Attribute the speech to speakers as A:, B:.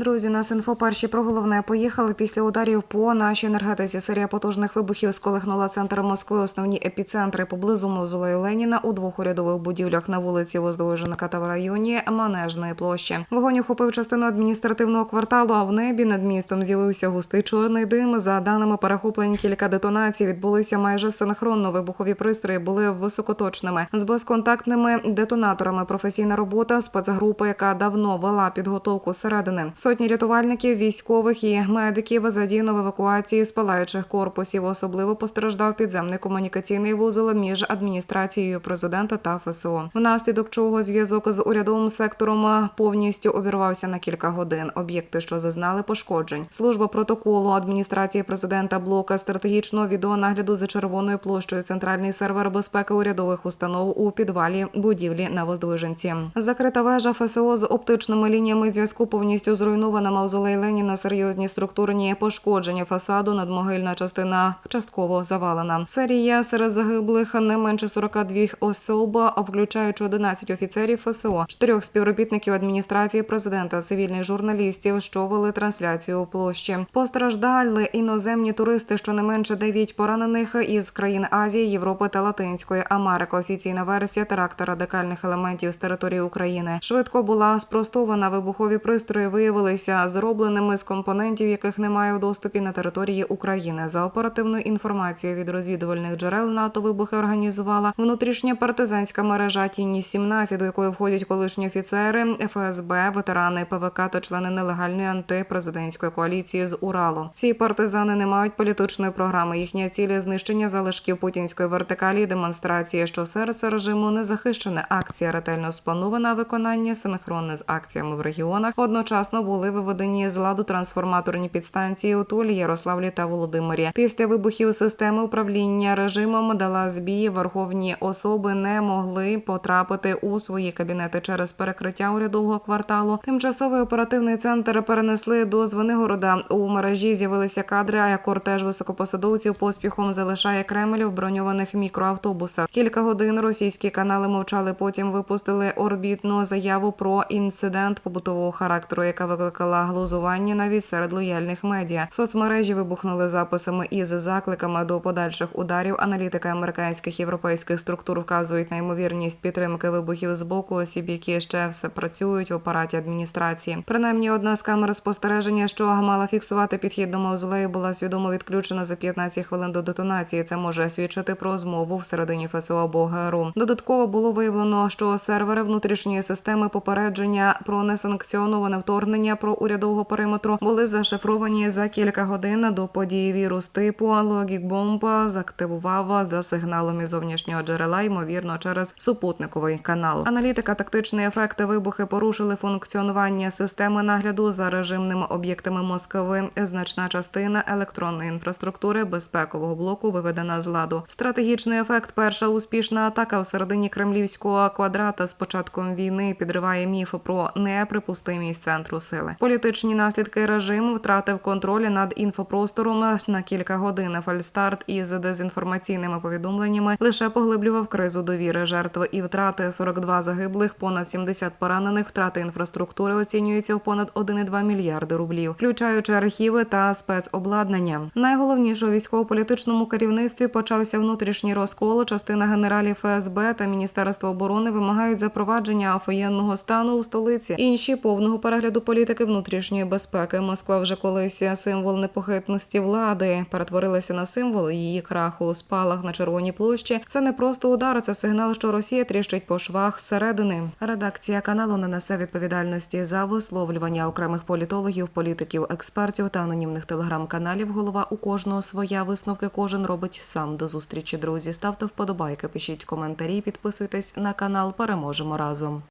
A: Друзі, нас інфо перші про головне поїхали після ударів по нашій енергетиці. Серія потужних вибухів сколихнула центр Москви. Основні епіцентри поблизу мавзолею Леніна у двох урядових будівлях на вулиці Воздвиженка та в районі Манежної площі. Вогонь охопив частину адміністративного кварталу. А в небі над містом з'явився густий чорний дим. За даними перехоплень, кілька детонацій відбулися майже синхронно. Вибухові пристрої були високоточними з безконтактними детонаторами. Професійна робота спецгрупи, яка давно вела підготовку зсередини. Сотні рятувальників, військових і медиків задіяно в евакуації з палаючих корпусів. Особливо постраждав підземний комунікаційний вузол між адміністрацією президента та ФСО. Внаслідок чого зв'язок з урядовим сектором повністю обірвався на кілька годин. Об'єкти, що зазнали пошкоджень. Служба протоколу адміністрації президента блока стратегічного відеонагляду за червоною площею. Центральний сервер безпеки урядових установ у підвалі будівлі на Воздвиженці. Закрита вежа ФСО з оптичними лініями зв'язку повністю зруйнована. Мавзолей Леніна серйозні структурні пошкодження фасаду. Надмогильна частина частково завалена. Серія серед загиблих не менше 42 особ, включаючи 11 офіцерів ФСО, чотирьох співробітників адміністрації президента, цивільних журналістів, що вели трансляцію у площі. Постраждали іноземні туристи, що не менше 9 поранених із країн Азії, Європи та Латинської Америки. Офіційна версія теракта радикальних елементів з території України швидко була спростована. Вибухові пристрої виявилися зробленими з компонентів, яких немає у доступі на території України. За оперативною інформацією від розвідувальних джерел НАТО вибухи організувала внутрішня партизанська мережа Тіні 17 до якої входять колишні офіцери ФСБ, ветерани ПВК та члени нелегальної антипрезидентської коаліції з Уралу. Ці партизани не мають політичної програми. Їхня ціль – знищення залишків путінської вертикалі, і демонстрація, що серце режиму не захищене. Акція ретельно спланована, виконання синхронне з акціями в регіонах. Одночасно були виведені з ладу трансформаторні підстанції у Тулі, Ярославлі та Володимирі. Після вибухів системи управління режимом дала збій. Верховні особи не могли потрапити у свої кабінети через перекриття урядового кварталу. Тимчасовий оперативний центр перенесли до Звенигорода. У мережі з'явилися кадри, а кортеж високопосадовців поспіхом залишає Кремль в броньованих мікроавтобусах. Кілька годин російські канали мовчали. Потім випустили орбітну заяву про інцидент побутового характеру, яка викликала глузування навіть серед лояльних медіа. Соцмережі вибухнули записами із закликами до подальших ударів. Аналітики американських європейських структур вказують на ймовірність підтримки вибухів з боку осіб, які ще все працюють в апараті адміністрації. Принаймні, одна з камер спостереження, що мала фіксувати підхід до мавзолею, була свідомо відключена за 15 хвилин до детонації. Це може свідчити про змову всередині ФСО або. Додатково було виявлено, що сервери внутрішньої системи попередження про несанкціоноване вторгнення про урядового периметру були зашифровані за кілька годин до події. Вірус типу Bomb заактивував за сигналом зовнішнього джерела, ймовірно, через супутниковий канал. Аналітика тактичний ефекти вибухи порушили функціонування системи нагляду за режимними об'єктами Москви. Значна частина електронної інфраструктури безпекового блоку виведена з ладу. Стратегічний ефект перша успішна атака в середині кремлівського квадрата з початком війни підриває міф про неприпустимість центру сили. Політичні наслідки режиму втратив контроль над інфопростором на кілька годин. Фальстарт із дезінформаційними повідомленнями лише поглиблював кризу довіри жертви і втрати 42 загиблих, понад 70 поранених. Втрати інфраструктури оцінюються в понад 1,2 мільярди рублів, включаючи архіви та спецобладнання. Найголовніше у військово-політичному керівництві почався внутрішній розкол. Частина генералів ФСБ та Міністерства оборони вимагають запровадження воєнного стану у столиці. Інші повного перегляду політики внутрішньої безпеки. Москва вже колись символ непохитності влади перетворилася на символ її краху. Спалах на червоній площі. Це не просто удар, це сигнал, що Росія тріщить по швах зсередини. Редакція каналу не несе відповідальності за висловлювання окремих політологів, політиків, експертів та анонімних телеграм-каналів. Голова у кожного своя висновки. Кожен робить сам до зустрічі. Друзі, ставте вподобайки, пишіть коментарі, підписуйтесь на канал. Переможемо разом.